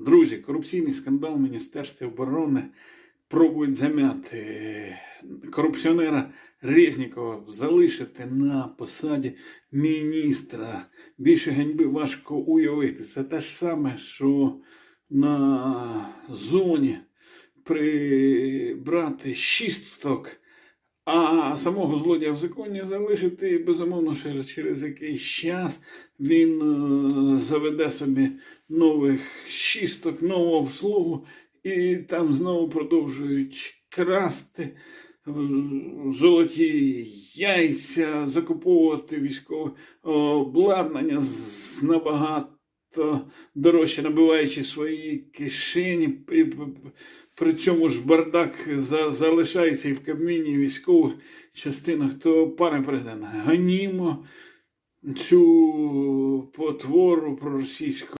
Друзі, корупційний скандал в Міністерстві оборони пробують зам'яти корупціонера Резнікова залишити на посаді міністра. Більше ганьби важко уявити. Це те ж саме, що на зоні прибрати шісток, а самого злодія в законі залишити, безумовно, через, якийсь час він е, заведе собі нових шісток, нову обслугу, і там знову продовжують красти золоті яйця, закуповувати військове обладнання з набагато дорожче, набиваючи свої кишені. І При цьому ж бардак за- залишається і в Кабміні, і військових частинах. То, пане президент, ганімо цю потвору проросійську.